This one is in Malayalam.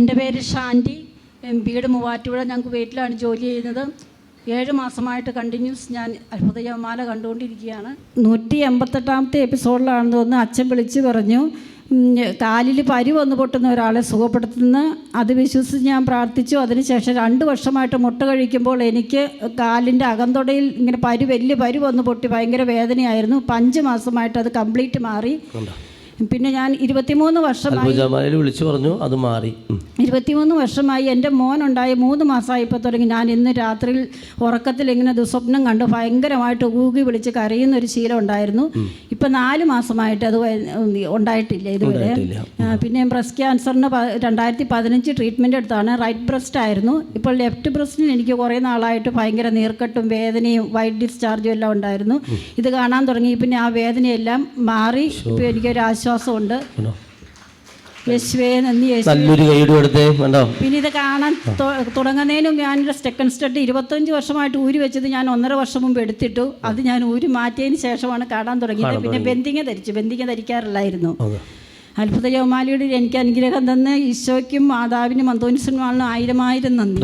എന്റെ പേര് ഷാന്റി വീട് മൂവാറ്റുപുഴ ഞങ്ങൾക്ക് വീട്ടിലാണ് ജോലി ചെയ്യുന്നത്. ഏഴ് മാസമായിട്ട് കണ്ടിന്യൂസ് ഞാൻ അത്ഭുതമാല കണ്ടുകൊണ്ടിരിക്കുകയാണ്. നൂറ്റി എൺപത്തെട്ടാമത്തെ എപ്പിസോഡിലാണെന്ന് തോന്നുന്നു അച്ഛൻ വിളിച്ച് പറഞ്ഞു കാലിൽ പരി വന്ന് പൊട്ടുന്ന ഒരാളെ സുഖപ്പെടുത്തുന്ന. അത് വിശ്വസിച്ച് ഞാൻ പ്രാർത്ഥിച്ചു. അതിനുശേഷം രണ്ട് വർഷമായിട്ട് മുട്ട കഴിക്കുമ്പോൾ എനിക്ക് കാലിന്റെ അകന്തൊടയിൽ ഇങ്ങനെ പരി വലിയ പരി വന്ന് പൊട്ടി ഭയങ്കര വേദനയായിരുന്നു. ഇപ്പം അഞ്ച് മാസമായിട്ട് അത് കംപ്ലീറ്റ് മാറി. പിന്നെ ഞാൻ ഇരുപത്തിമൂന്ന് വർഷം വിളിച്ചു പറഞ്ഞു അത് മാറി. ഇരുപത്തിമൂന്ന് വർഷമായി എന്റെ മോനുണ്ടായി മൂന്ന് മാസമായപ്പോൾ തുടങ്ങി. ഞാൻ ഇന്ന് രാത്രിയിൽ ഉറക്കത്തിൽ ഇങ്ങനെ ദുസ്വപ്നം കണ്ട്. ഭയങ്കരമായിട്ട് ഊകി വിളിച്ച് കരയുന്ന ഒരു ശീലം ഉണ്ടായിരുന്നു. ഇപ്പം നാല് മാസമായിട്ട് അത് ഉണ്ടായിട്ടില്ല ഇതുവരെ. പിന്നെ ബ്രസ്റ്റ് ക്യാൻസറിന് രണ്ടായിരത്തി പതിനഞ്ച് ട്രീറ്റ്മെന്റ് എടുത്താണ്. റൈറ്റ് ബ്രസ്റ്റ് ആയിരുന്നു ഇപ്പോൾ ലെഫ്റ്റ് ബ്രസ്റ്റിന് എനിക്ക് കുറേ നാളായിട്ട് ഭയങ്കര നീർക്കെട്ടും വേദനയും വൈറ്റ് ഡിസ്ചാർജും എല്ലാം ഉണ്ടായിരുന്നു. ഇത് കാണാൻ തുടങ്ങി. പിന്നെ ആ വേദനയെല്ലാം മാറി. ഇപ്പോൾ എനിക്കൊരു ആശ്വാസമുണ്ട് കണ്ടോ യേശുവേ നന്ദി യേശു നല്ലൊരു കൈയ്യടി കൊടുത്തേ കണ്ടോ? പിന്നെ ഇത് കാണാൻ തുടങ്ങുന്നതിനും ഞാനൊരു സെക്കൻഡ് സ്റ്റഡ് ഇരുപത്തഞ്ച് വർഷമായിട്ട് ഊരി വെച്ചത് ഞാൻ ഒന്നര വർഷം മുമ്പ് എടുത്തിട്ടു. അത് ഞാൻ ഊരി മാറ്റിയതിന് ശേഷമാണ് കാണാൻ തുടങ്ങിയത്. പിന്നെ ബന്ധിങ്ങ ധരിച്ചു. ബന്ധിങ്ങ ധരിക്കാറില്ലായിരുന്നു. അതെ. അത്ഭുത ജോമാലിയുടെ എനിക്ക് അനുഗ്രഹം തന്ന് ഈശോയ്ക്കും മാതാവിനും അന്തോനിസിനുമാണ് ആയിരം ആയിരം നന്ദി